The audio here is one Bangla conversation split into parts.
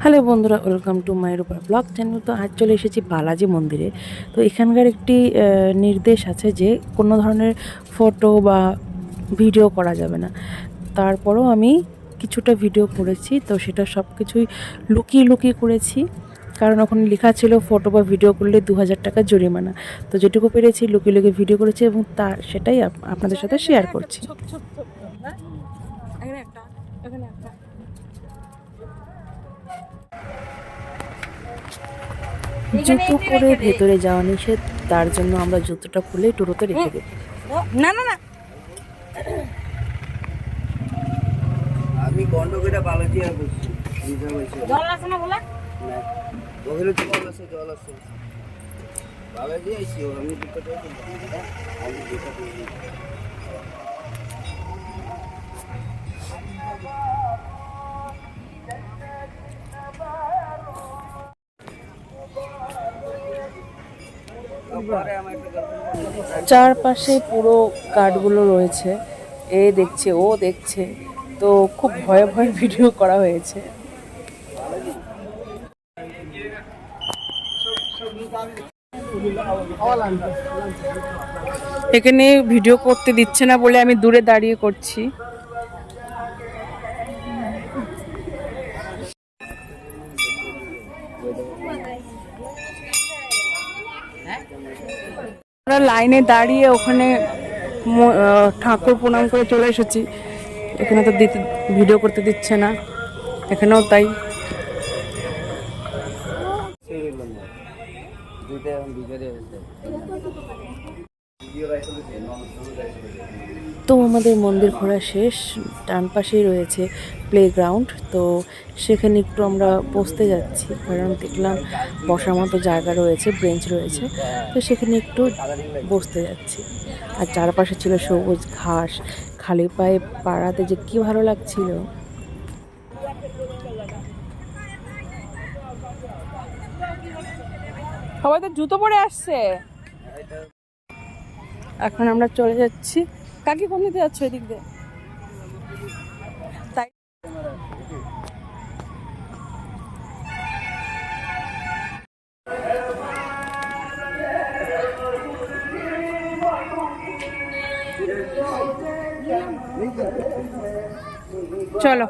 হ্যালো বন্ধুরা ওয়েলকাম টু মাই রূপার ব্লগ চ্যানেল তো আজ চলে এসেছি বালাজি মন্দিরে তো এখানকার একটি নির্দেশ আছে যে কোনো ধরনের ফটো বা ভিডিও করা যাবে না তারপরও আমি কিছুটা ভিডিও করেছি তো সেটা সব কিছুই লুকিয়ে লুকিয়ে করেছি কারণ ওখানে লেখা ছিল ফটো বা ভিডিও করলে দু হাজার টাকা জরিমানা তো যেটুকু পেরেছি লুকিয়ে লুকিয়ে ভিডিও করেছি এবং তা সেটাই আপ- আপনাদের সাথে শেয়ার করছি জুতো পরে ভেতরে যাওয়া নিষেধ তার জন্য আমরা জুতোটা খুলে টোটোতে রেখে দেবো। না না না। আমি করে বালাজি আর বসছি জল আছে না বলা? ওখানে জল আছে জল আছে। বালাজি আইছি ও, আমি দুটো আমি দুটো চারপাশে পুরো কাঠগুলো রয়েছে। এ দেখছে, ও দেখছে। তো খুব ভয়ে ভয়ে ভিডিও করা হয়েছে। এখানে ভিডিও করতে দিচ্ছে না বলে আমি দূরে দাঁড়িয়ে করছি। আমরা লাইনে দাঁড়িয়ে ওখানে ঠাকুর প্রণাম করে চলে এসেছি। এখানে তো দিতে ভিডিও করতে দিচ্ছে না। এখানেও তাই। তো আমাদের মন্দির ঘোরা শেষ, ডান পাশেই রয়েছে প্লেগ্রাউন্ড তো সেখানে একটু আমরা বসতে যাচ্ছি, কারণ দেখলাম বসার মতো জায়গা রয়েছে বেঞ্চ রয়েছে, তো সেখানে একটু বসতে যাচ্ছি। আর চারপাশে ছিল সবুজ ঘাস, খালি পায়ে পাড়াতে যে কি ভালো লাগছিল। সবাই তো জুতো পরে আসছে। এখন আমরা চলে যাচ্ছি। কাকি কোন দিকে যাচ্ছ এদিক দিয়ে? তাই চলো।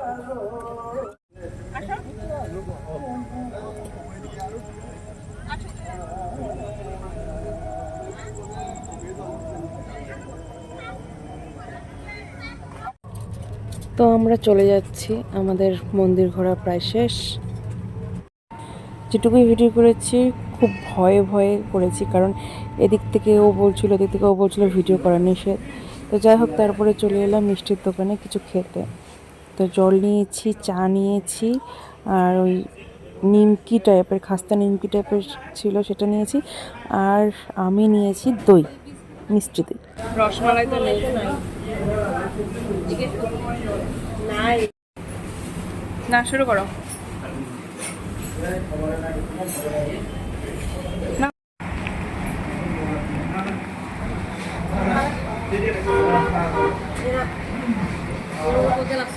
তো আমরা চলে যাচ্ছি। আমাদের মন্দির ঘোরা প্রায় শেষ। যেটুকুই ভিডিও করেছি, খুব ভয়ে ভয়ে করেছি, কারণ এদিক থেকে ও বলছিল এদিক থেকে ও বলছিল ভিডিও করা নিষেধ। তো যাই হোক, তারপরে চলে এলাম মিষ্টির দোকানে কিছু খেতে। তো জল নিয়েছি, চা নিয়েছি, আর ওই নিমকি টাইপের খাস্তা নিমকি টাইপের ছিল সেটা নিয়েছি, আর আমি নিয়েছি দই, মিষ্টি দই। রসমালাই তো নেই। না শুরু করো না। তো গেলাম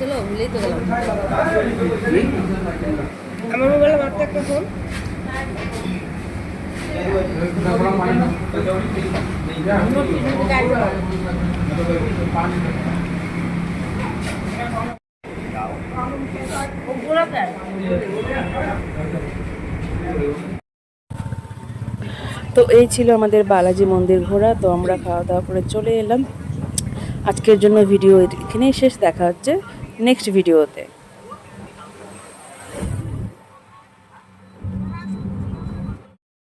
আমার মোবাইলে মাত্র একটা ফোন তো এই ছিল আমাদের বালাজি মন্দির ঘোরা, তো আমরা খাওয়া দাওয়া করে চলে এলাম। আজকের জন্য ভিডিও এখানেই শেষ, দেখা হচ্ছে নেক্সট ভিডিওতে